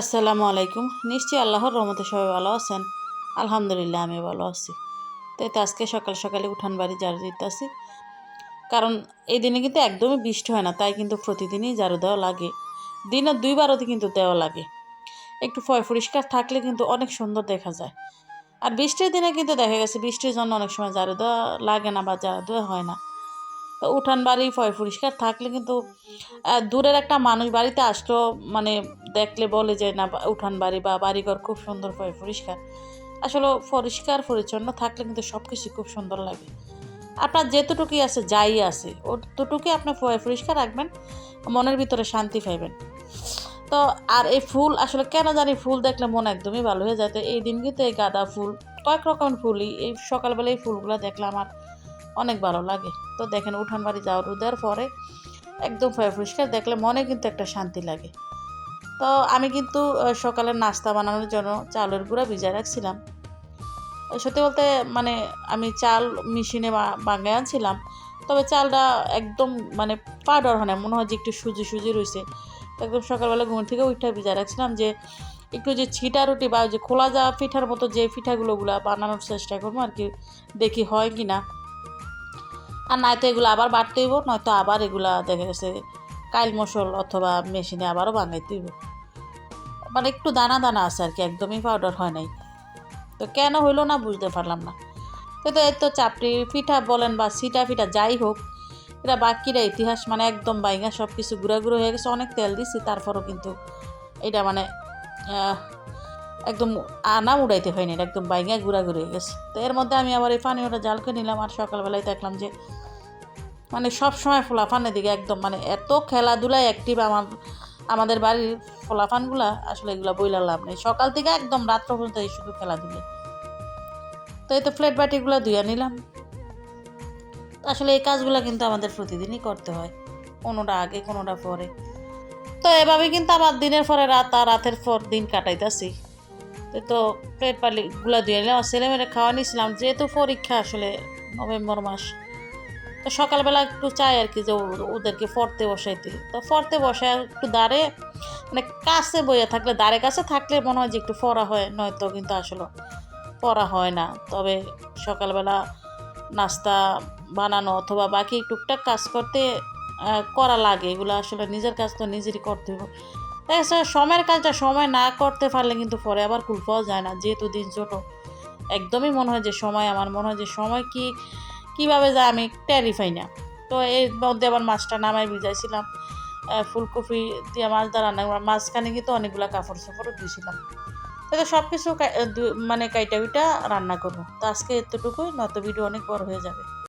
আসসালামু আলাইকুম। নিশ্চয়ই আল্লাহর রহমতে সবাই ভালো আছেন। আলহামদুলিল্লাহ আমি ভালো আছি। তো এই তো আজকে সকাল সকালে উঠান বাড়ি ঝাড়ু দিতেছি কারণ এই দিনে কিন্তু একদমই বৃষ্টি হয় না, তাই কিন্তু প্রতিদিনই ঝাড়ু দেওয়া লাগে। দিনে দুইবারও কিন্তু দেওয়া লাগে। একটু ফয় পরিষ্কার থাকলে কিন্তু অনেক সুন্দর দেখা যায়। আর বৃষ্টির দিনে কিন্তু দেখা গেছে, বৃষ্টির জন্য অনেক সময় ঝাড়ু দেওয়া লাগে না বা ঝাড়ু দেওয়া হয় না। উঠান বাড়ি পরিষ্কার থাকলে কিন্তু দূরের একটা মানুষ বাড়িতে আসতো মানে দেখলে বলে যে, না উঠান বাড়ি বা বাড়িঘর খুব সুন্দর, ফয় পরিষ্কার। আসলে পরিষ্কার, পরিচ্ছন্ন থাকলে কিন্তু সব কিছু খুব সুন্দর লাগে। আপনার যেতটুকুই আছে, যাই আছে ওটুকুই আপনি পরিষ্কার রাখবেন, মনের ভিতরে শান্তি পাইবেন। তো আর এই ফুল, আসলে কেন জানি ফুল দেখলে মন একদমই ভালো হয়ে যায়। তো এই দিন কিন্তু এই গাঁদা ফুল, কয়েক রকম ফুলই, এই সকালবেলা এই ফুলগুলো দেখলে আমার অনেক ভালো লাগে। তো দেখেন উঠান বাড়ি যাওয়ার দেওয়ার পরে একদম পরিষ্কার দেখলে মনে কিন্তু একটা শান্তি লাগে। তো আমি কিন্তু আহ, সকালের নাস্তা বানানোর জন্য চালের গুঁড়া ভিজায় রাখছিলাম। সত্যি বলতে মানে আমি চাল মেশিনে বাঙায় আনছিলাম। তবে চালটা একদম মানে পাউডার হয় না মনে হয় যে একটু সুজি সুজি রয়েছে। একদম সকালবেলা ঘুম থেকে উঠে ভিজায় রাখছিলাম যে একটু যে ছিটা রুটি বা যে খোলা যাওয়া পিঠার মতো যে পিঠাগুলো ওগুলা বানানোর চেষ্টা করব আর কি দেখি হয় কি না আর নয়তো এগুলো আবার বাড়তে হইব, নয়তো আবার এগুলা দেখা গেছে কাইল মশল অথবা মেশিনে আবারও বানাইতে হইব। মানে একটু দানা দানা আছে আর কি, একদমই পাউডার হয় নাই। তো কেন হইল না বুঝতে পারলাম না। তো এর তো চাপড়ি পিঠা বলেন বা সিটা পিঠা যাই হোক এটা বাকিরা ইতিহাস মানে একদম বাইঙা সব কিছু গুঁড়া গুঁড়ো হয়ে গেছে, অনেক তেল দিছি, তারপরও কিন্তু এটা মানে একদম আনা উড়াইতে হয়নি একদম বাইঙা ঘুরা ঘুরে গেছে। তো এর মধ্যে আমি আবার এই পানিটা জালকে নিলাম আর সকালবেলায় দেখলাম যে মানে সব সময় ফোলাফানের দিকে একদম মানে এত খেলাধুলায় অ্যাক্টিভ আমার, আমাদের বাড়ির ফোলাফানগুলা, আসলে এগুলো বইলার লাভ নেই। সকাল থেকে একদম রাত্র পর্যন্ত এই শুধু খেলাধুলে। তো এই তো প্লেট বাটিগুলো ধুয়ে নিলাম। আসলে এই কাজগুলো কিন্তু আমাদের প্রতিদিনই করতে হয়, কোনোটা আগে, কোনোটা পরে। তো এভাবে কিন্তু আমার দিনের পরে রাত আর রাতের পর দিন কাটাইতেছি। তো প্লেট পালিগুলো ধুয়ে নিলাম ছেলেমেয়েরা খাওয়া নিয়েছিলাম যেহেতু পরীক্ষা আসলে নভেম্বর মাস। তো সকালবেলা একটু চাই আর কি যে ওদেরকে পড়তে বসাইতে তো পড়তে বসায় একটু দাঁড়ে মানে কাছে বইয়ে থাকলে, দাঁড়ে কাছে থাকলে মনে হয় যে একটু পড়া হয়, নয়তো কিন্তু আসলে পড়া হয় না। তবে সকালবেলা নাস্তা বানানো অথবা বাকি টুকটাক কাজ করতে করা লাগে। এগুলো আসলে নিজের কাজ তো নিজেরই করতে হবে। যাচ্ছে সময়ের কাজটা সময় না করতে পারলে কিন্তু পরে আবার কুল পাওয়া যায় না, যেহেতু দিন ছোট। একদমই মনে হয় যে সময়, আমার মনে হয় যে সময় কি, কীভাবে যায় আমি পাই না। তো এর মধ্যে আবার মাছটা নামাই ভিজাইছিলাম। ফুলকপি দিয়ে মাছ দ্বারা রান্না করা। মাঝখানে কিন্তু অনেকগুলো কাপড় সাপড়ও ধুয়েছিলাম তো সব কিছু মানে কাইটা উইটা রান্না করব। তো আজকে এতটুকুই, নয়তো ভিডিও অনেক বড় হয়ে যাবে।